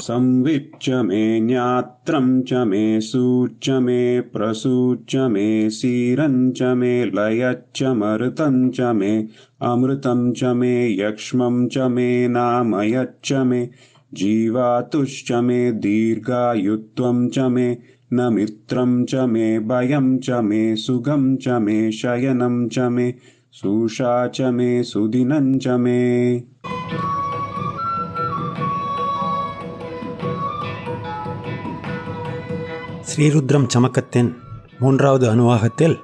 संविच्च मे ज्ञात्रं च मे सूच्च मे प्रसूच्च मे सीरं च मे लयच्च मरुतं च मे अमृतं च मे यक्ष्मं च मे नामयच्च मे जीवातुश्च मे दीर्घायुत्वं च मे न मित्रं च मे भयं च मे सुगं च मे शयनं च मे सूषा च मे सुदिनं च मे ஸ்ரீருத்ரம் சமக்கத்தின் மூன்றாவது அணுவாகத்தில்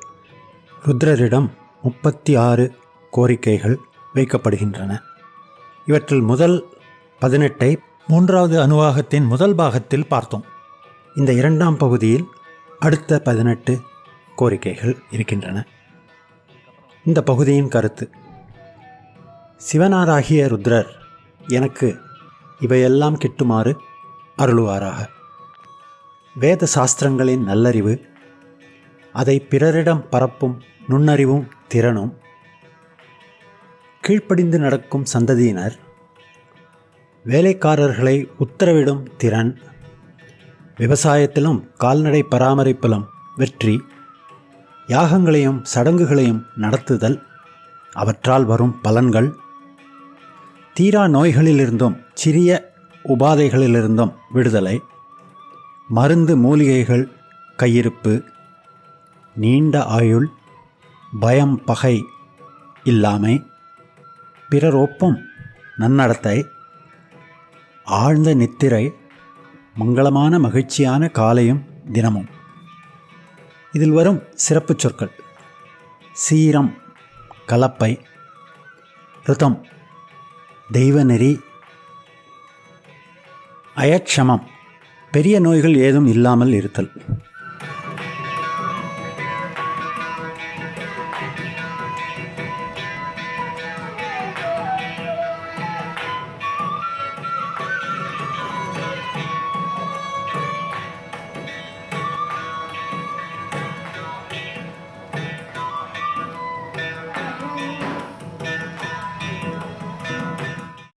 ருத்ரரிடம் முப்பத்தி ஆறு கோரிக்கைகள் வைக்கப்படுகின்றன. இவற்றில் முதல் பதினெட்டை மூன்றாவது அணுவாகத்தின் முதல் பாகத்தில் பார்த்தோம். இந்த இரண்டாம் பகுதியில் அடுத்த பதினெட்டு கோரிக்கைகள் இருக்கின்றன. இந்த பகுதியின் கருத்து சிவனாராகிய ருத்ரர் எனக்கு இவையெல்லாம் கிட்டுமாறு அருளுவாராக. வேத சாஸ்திரங்களின் நல்லறிவு அதை பிறரிடம் பரப்பும் நுண்ணறிவும் திறனும். கீழ்ப்படிந்து நடக்கும் சந்ததியினர் வேலைக்காரர்களை உத்தரவிடும் திறன் விவசாயத்திலும் கால்நடை பராமரிப்பிலும் வெற்றி யாகங்களையும் சடங்குகளையும் நடத்துதல் அவற்றால் வரும் பலன்கள். தீரா நோய்களிலிருந்தும் சிறிய உபாதைகளிலிருந்தும் விடுதலை. மருந்து மூலிகைகள் கையிருப்பு நீண்ட ஆயுள் பயம் பகை இல்லாமை பிறர் ஒப்பும் நன்னடத்தை ஆழ்ந்த நித்திரை மங்களமான மகிழ்ச்சியான காலையும் தினமும். இதில் வரும் சிறப்புச் சொற்கள். சீரம் கலப்பை ருதம் தெய்வநெறி அயட்சமம் பெரிய நோய்கள் ஏதும் இல்லாமல் இருத்தல்.